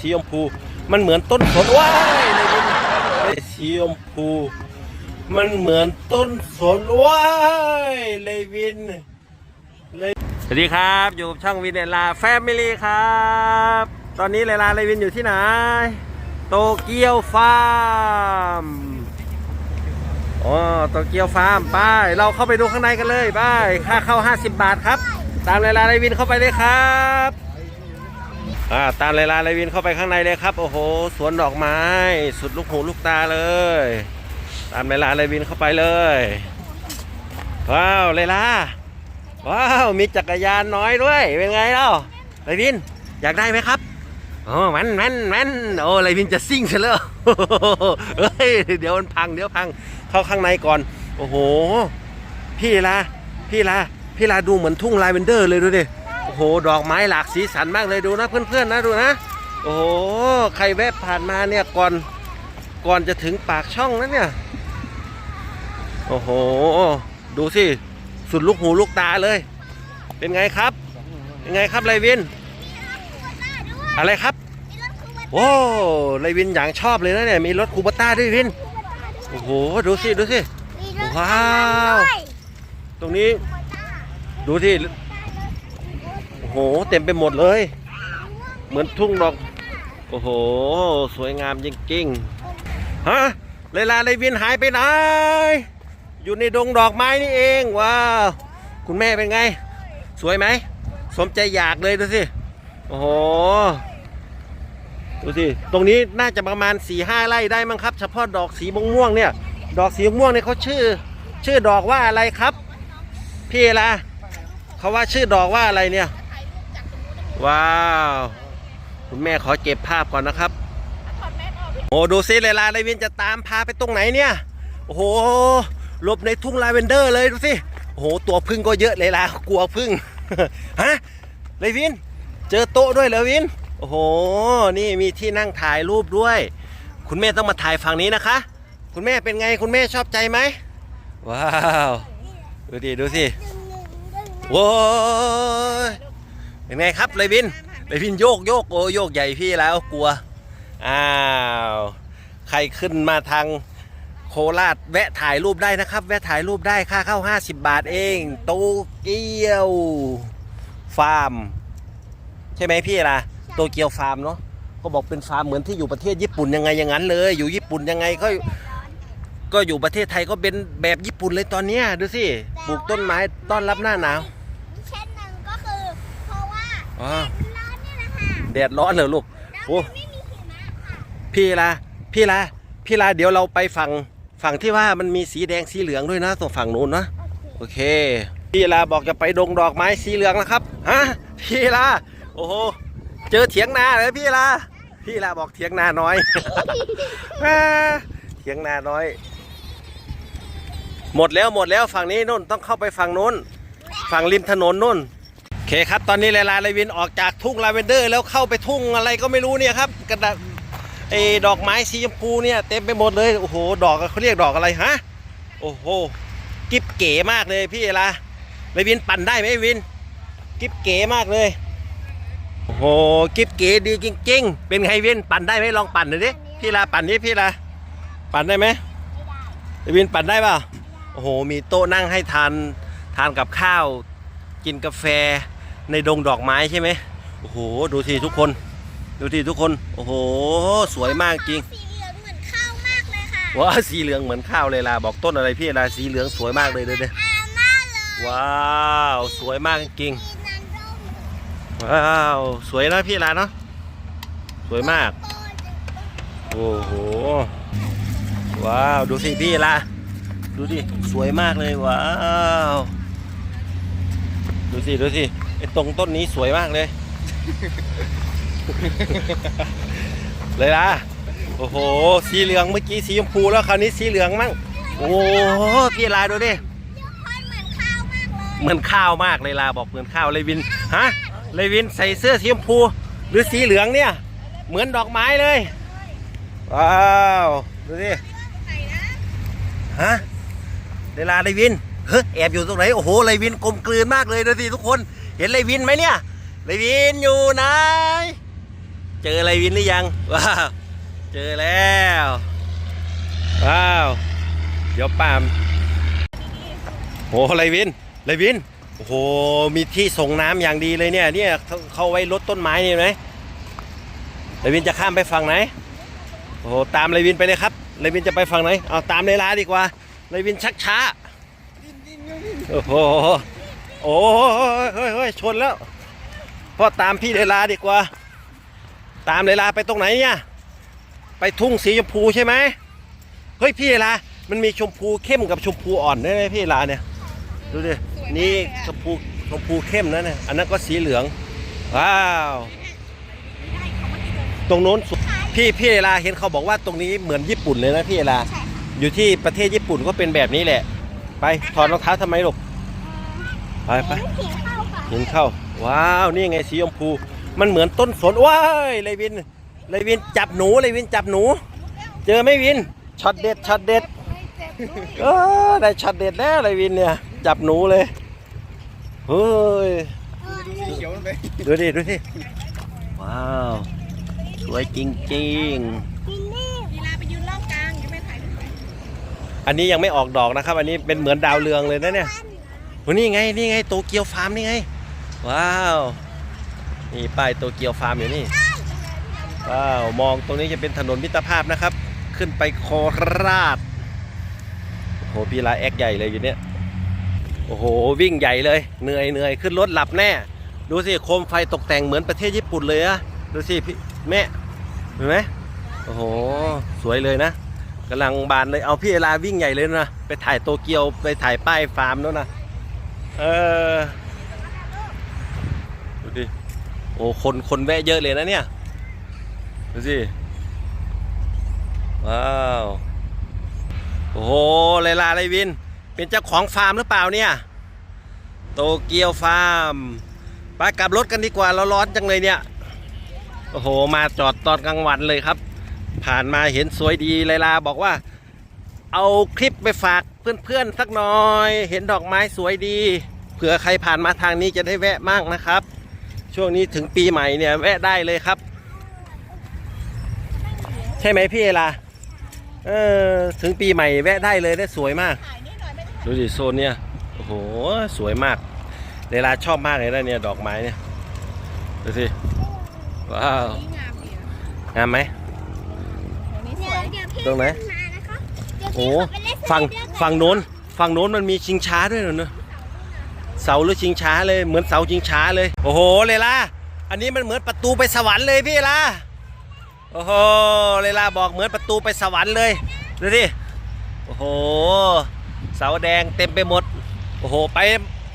สีชมพู มันเหมือนต้นสนว้ายเลยวินสีชมพูมันเหมือนต้นสนว้ายเลยวินเลยสวัสดีครับ อยู่ช่องวินเนลาแฟมิลี่ครับ ตอนนี้เลลาเลยวินอยู่ที่ไหน โตเกียวฟาร์มอ๋อโตเกียวฟาร์มไปเราเข้าไปดูข้างในกันเลยไปค่าเข้า 50 บาทครับ ตามเลลาไรวินเข้าไปเลยครับ อ่าตามเลลาไรวินเข้าไปข้างในเลยครับ โอ้โห สวนดอกไม้ สุดลูกหูลูกตาเลย ตามเลลาไรวินเข้าไปเลย ว้าวเลลา ว้าว มีจักรยานน้อยด้วย เป็นไงเล่าไรวิน อยากได้ไหมครับโอ้มันมันมันโอ้ไรวินจะซิ่งซะแล้วเฮ้ย เดี๋ยวมันพัง เดี๋ยวพัง เข้าข้างในก่อน โอ้โห พี่ลา พี่ลา พี่ลาดูเหมือนทุ่งลาเวนเดอร์เลยดูดิ โอ้โห ดอกไม้หลากสีสันมากเลยดูนะเพื่อนๆนะดูนะ โอ้โห ใครแวะผ่านมาเนี่ยก่อนก่อนจะถึงปากช่องนะเนี่ย โอ้โห ดูสิ สุดลูกหูลูกตาเลย เป็นไงครับ เป็นไงครับไรวิน อะไรครับโอ้ไรวินอย่างชอบเลยนะเนี่ย มีรถคูปต้าด้วยวิน โอ้โห ดูสิ ดูสิ ว้าว ตรงนี้ ดูที่ โอ้โห เต็มไปหมดเลย เหมือนทุ่งดอก โอ้โห สวยงามจริงๆฮะเลลาเลวินหายไปไหน อยู่ในดงดอกไม้นี่เองว้าวคุณแม่เป็นไง สวยไหม สมใจอยากเลยดูสิ โอ้โห ดูสิ ตรงนี้น่าจะประมาณ4ี่ห้าไร่ได้มั้งครับ เฉพาะดอกสีม่วงเนี่ย ดอกสีม่วงเนี่ยเขาชื่อ ชื่อดอกว่าอะไรครับ พี่ละเขาว่าชื่อดอกว่าอะไรเนี่ย ว้าว คุณแม่ขอเก็บภาพก่อนนะครับ โอ้ดูซิเลยลาเลวินจะตามพาไปตรงไหนเนี่ย โอ้โหหลบในทุ่งลาเวนเดอร์เลยดูสิโอ้โหตัวพึ่งก็เยอะเลยล่ะกลัวพึ่งฮะเลวิน เจอโต๊ะด้วยเหรอวิน โอ้โห นี่มีที่นั่งถ่ายรูปด้วย คุณแม่ต้องมาถ่ายฝั่งนี้นะคะ คุณแม่เป็นไงคุณแม่ชอบใจไหมว้าว ดูดิดูสิโว้ย เป็นไงครับเลยวินเลยวินโยกโยกโอ้โยกใหญ่พี่แล้วกลัว อ้าว ใครขึ้นมาทางโคราชแวะถ่ายรูปได้นะครับ แวะถ่ายรูปได้ค่าเข้า 50 บาทเองโตเกียวฟาร์ม ใช่ไหมพี่ล่ะโตเกียวฟาร์มเนาะก็บอกเป็นฟาร์มเหมือนที่อยู่ประเทศญี่ปุ่นยังไงอย่างนั้นเลย อยู่ญี่ปุ่นยังไงก็ก็อยู่ประเทศไทยก็เป็นแบบญี่ปุ่นเลยตอนเนี้ยดูสิปลูกต้นไม้ต้อนรับหน้าหนาว เช่นหนึ่งก็คือ เพราะว่า อ๋อร้อนนี่แหละค่ะแดดร้อนเหรอลูกแล้วโอ้มันไม่มีหิมะค่ะพี่ละพี่ละพี่ละเดี๋ยวเราไปฝั่งฝั่งที่ว่ามันมีสีแดงสีเหลืองด้วยนะตรงฝั่งนู้นนะโอเค พี่ละบอกจะไปดงดอกไม้สีเหลืองนะครับฮะพี่ละโอ้โหเจอเถียงนาเลยพี่ละพี่ละบอกเถียงนาน้อยอ่าเถียงนาน้อย หมดแล้วหมดแล้วฝั่งนี้นู่นต้องเข้าไปฝั่งนู้น ฝั่งริมถนนนู่นโอเคครับ ตอนนี้เลลาเลวินออกจากทุ่งลาเวนเดอร์ แล้วเข้าไปทุ่งอะไรก็ไม่รู้เนี่ยครับกระดาษไอ้ดอกไม้สีชมพูเนี่ยเต็มไปหมดเลยโอ้โหดอกเขาเรียกดอกอะไรฮะโอ้โหกิ๊บเก๋มากเลยพี่เลลาเลวินปั่นได้ไหมวินกิ๊บเก๋มากเลยโอ้โหกิ๊บเก๋ดีจริง ๆ เป็นไงวินปั่นได้ไหมลองปั่นหน่อยดิพี่ลาปั่นดิพี่ลาปั่นได้ไหมเลวินปั่นได้เปล่าโอ้โหมีโต๊ะนั่งให้ทานทานกับข้าว กินกาแฟ ในดงดอกไม้ใช่ไหมโอ้โห ดูทีทุกคน ดูทีทุกคน โอ้โห สวยมากจริง สีเหลืองเหมือนข้าวมากเลยค่ะว้าสีเหลืองเหมือนข้าวเลยล่ะ บอกต้นอะไรพี่ล่ะสีเหลืองสวยมากเลยเด้ออาม่าเลยว้าว สวยมากจริง มีนันร่มว้าว สวยนะพี่ล่ะเนาะ สวยมากโตจะโอ้โห ว้าว ดูสิพี่ละ ดูดิ สวยมากเลยว้าว ดูสิ ดูสิไอ้ตรงต้นนี้สวยมากเลย เลยละโอ้โห สีเหลืองเมื่อกี้สีชมพูแล้วคราวนี้สีเหลืองมั่ง โอ้โหพี่ลาดูดิค่อยเหมือนข้าวมากเลยเหมือนข้าวมากเลยลาบอกเหมือนข้าวเลยวิน ฮะ เลยวินใส่เสื้อสีชมพู หรือสีเหลืองเนี่ย เหมือนดอกไม้เลย ว้าว ดูดิ ฮะเวลาเลยวิน เฮ้ยแอบอยู่ตรงไหน โอ้โหเลยวินกลมกลืนมากเลยดูสิทุกคนเห็นเลวินไหมเนี่ยเลวินอยู่ไหนเจอไรวินหรือยังว้าวเจอแล้วว้าวเดี๋ยวปามโอ้ไรวินไรวินโอ้โหมีที่ส่งน้ำอย่างดีเลยเนี่ยเนี่ยเขาไว้ลดต้นไม้นี่ไหมไรวินจะข้ามไปฝั่งไหนโอ้โหตามไรวินไปเลยครับไรวินจะไปฝั่งไหนเอาตามเลลาดีกว่าไรวินชักช้าโอ้โห โอ้ยเฮ้ยเฮ้ยชนแล้วพ่อตามพี่เลลาดีกว่า ตามเลลาไปตรงไหนเนี่ยไปทุ่งสีชมพูใช่ไหมเฮ้ยพี่เลลามันมีชมพูเข้มกับชมพูอ่อนได้วยนะพี่เลลาเนี่ยดูดินี่ชมพูชมพูเข้มนะเนี่ยอันนั้นก็สีเหลืองว้าวตรงโน้นพี่พี่เลลาเห็นเขาบอกว่าตรงนี้เหมือนญี่ปุ่นเลยนะพี่เลลาอยู่ที่ประเทศญี่ปุ่นก็เป็นแบบนี้แหละ ไปถอดรองเท้าทำไมลูก ไปไปผีเข้าค่ะเห็นเข้า ว้าว นี่ไงสีชมพู มันเหมือนต้นสน ว้ายเลยวินเลยวินจับหนูเลยวินจับหนู เจอไหมวิน ช็อตเด็ด ช็อตเด็ดเออได้ช็อตเด็ดแล้วเลยวินเนี่ย จับหนูเลย เฮ้ยเขียวมันไปดูดิ ดูดิ ว้าว สวยจริงกินนี่ลีลาไปยืนล่องกลางยังไม่ถ่ายรูปๆอันนี้ยังไม่ออกดอกนะครับ อันนี้เป็นเหมือนดาวเรืองเลยนะเนี่ย โอ้นี่ไงนี่ไงโตเกียวฟาร์มนี่ไง ว้าวนี่ป้ายโตเกียวฟาร์มอยู่นี่ว้าวมองตรงนี้จะเป็นถนนมิตรภาพนะครับ ขึ้นไปโคราชโหพี่ลาแอคใหญ่เลยอยู่เนี่ยโอ้โหวิ่งใหญ่เลยเหนื่อยเหนื่อยขึ้นรถหลับแน่ ดูสิโคมไฟตกแต่งเหมือนประเทศญี่ปุ่นเลยอะดูสิพี่แม่เห็นไหมโอ้โหสวยเลยนะกำลังบานเลยเอาพี่เอลาวิ่งใหญ่เลยนะ ไปถ่ายโตเกียวไปถ่ายป้ายฟาร์มแล้วนะ เออ ดูดิ โอ้คนคนแวะเยอะเลยนะเนี่ย ดูสิ ว้าว โอ้โหเลลาไรวิน เป็นเจ้าของฟาร์มหรือเปล่าเนี่ย โตเกียวฟาร์ม ไปกลับรถกันดีกว่าเราร้อนจังเลยเนี่ย โอ้โห มาจอดตอนกลางวันเลยครับ ผ่านมาเห็นสวยดีเลลาบอกว่า เอาคลิปไปฝากเพื่อนๆสักหน่อย เห็นดอกไม้สวยดี เผื่อใครผ่านมาทางนี้จะได้แวะมั่งนะครับ ช่วงนี้ถึงปีใหม่เนี่ยแวะได้เลยครับ ใช่ไหมพี่เอลาเออถึงปีใหม่แวะได้เลยได้สวยมากถ่ายนี่หน่อยไม่ได้ดูดิโซนเนี่ยโอ้โหสวยมากเลลาชอบมากเลยนะเนี่ยดอกไม้เนี่ยดูสิว้าวนี่งามดีนะงามไหมโหนี่สเดี๋ยววยเดี๋ยวพี่ตรงไหน โอ้ฝั่งฝั่งโน้นฝั่งโน้นมันมีชิงช้าด้วยเหรอเนอะเสาหรือชิงช้าเลยเหมือนเสาชิงช้าเลย โอ้โหเลยล่าอันนี้มันเหมือนประตูไปสวรรค์เลยพี่ล่ะโอ้โหเลยล่าบอกเหมือนประตูไปสวรรค์เลยดูดิโอ้โหเสาแดงเต็มไปหมดโอ้โหไป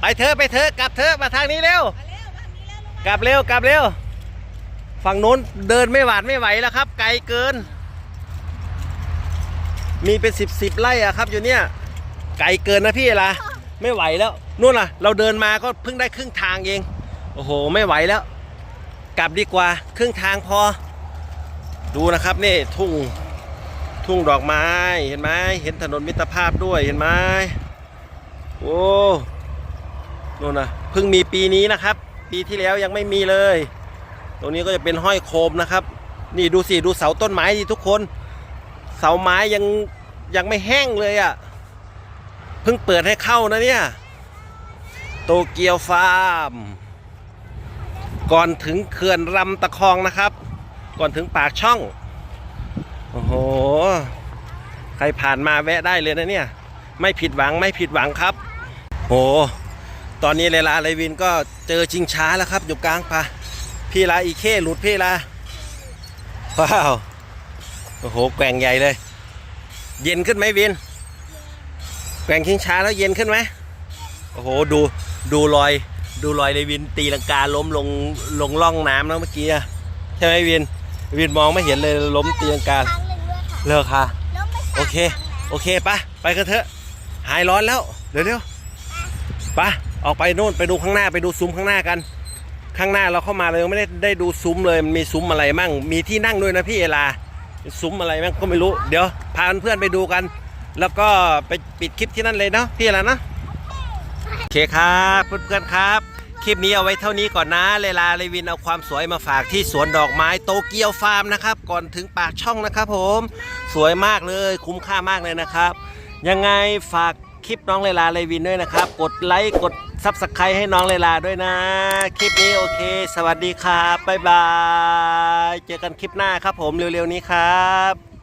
ไปเถอะไปเถอะกลับเถอะมาทางนี้เร็วกกลับเร็วกลับเร็วฝั่งโน้นเดินไม่หวาดไม่ไหวแล้วครับ ไกลเกิน มีเป็นสิบสิบไร่อะครับอยู่เนี่ยไกลเกินนะพี่ละไม่ไหวแล้วนู่นล่ะ เราเดินมาก็เพิ่งได้ครึ่งทางเอง โอ้โห ไม่ไหวแล้ว กลับดีกว่าครึ่งทางพอ ดูนะครับนี่ทุ่งทุ่งดอกไม้เห็นไหมเห็นถนนมิตรภาพด้วยเห็นไหมโอ้นู่นนะเพิ่งมีปีนี้นะครับ ปีที่แล้วยังไม่มีเลย ตรงนี้ก็จะเป็นห้อยโคมนะครับ นี่ดูสิดูเสาต้นไม้ดิทุกคน เสาไม้ยัง ยังไม่แห้งเลยอะ่ะ เพิ่งเปิดให้เข้านะเนี่ย โตเกียวฟาร์ม ก่อนถึงเขื่อนลำตะคองนะครับ ก่อนถึงปากช่อง โอ้โห ใครผ่านมาแวะได้เลยนะเนี่ย ไม่ผิดหวังไม่ผิดหวังครับ โห ตอนนี้เลลาเลวินก็เจอชิงช้าแล้วครับ อยู่กลางป่าพี่ลาอีเคหลุดพี่ลาว้าว โอ้โห แกว่งใหญ่เลย เย็นขึ้นไหมวินแกว่งชิงช้าแล้วเย็นขึ้นไหมโอ้โหดูดูรอย ดูรอยเลยวินตีลังกาล้มลงลงล่องน้ำแล้วเมื่อกี้อะใช่ไหมวินวินมองไม่เห็นเลยล้มตีลังกาครั้งหนึ่งด้วยค่ะเลิกค่ะแล้วไม่โอเค โอเคปะไปกันเถอะ หายร้อนแล้วเร็วๆปะออกไปโน่นไปดูข้างหน้าไปดูซุ้มข้างหน้ากัน ข้างหน้าเราเข้ามาเรายังไม่ได้ได้ดูซุ้มเลยมันมีซุ้มอะไรมั่ง มีที่นั่งด้วยนะพี่เอลา ซุ้มอะไรมั่งก็ไม่รู้ เดี๋ยวพาเพื่อนไปดูกัน แล้วก็ไปปิดคลิปที่นั่นเลยเนาะพี่อลาเนะโอเคครับเพื่อนๆครับ คลิปนี้เอาไว้เท่านี้ก่อนนะเลลาเลวินเอาความสวยมาฝากที่สวนดอกไม้โตเกียวฟาร์มนะครับ ก่อนถึงปากช่องนะครับผม สวยมากเลยคุ้มค่ามากเลยนะครับ ยังไงฝากคลิปน้องเลลาเลวินด้วยนะครับ กดไลค์กด ซับสไครต์ให้น้องเลลาด้วยนะ คลิปนี้โอเค สวัสดีครับบ๊ายบาย เจอกันคลิปหน้าครับผมเร็วๆนี้ครับ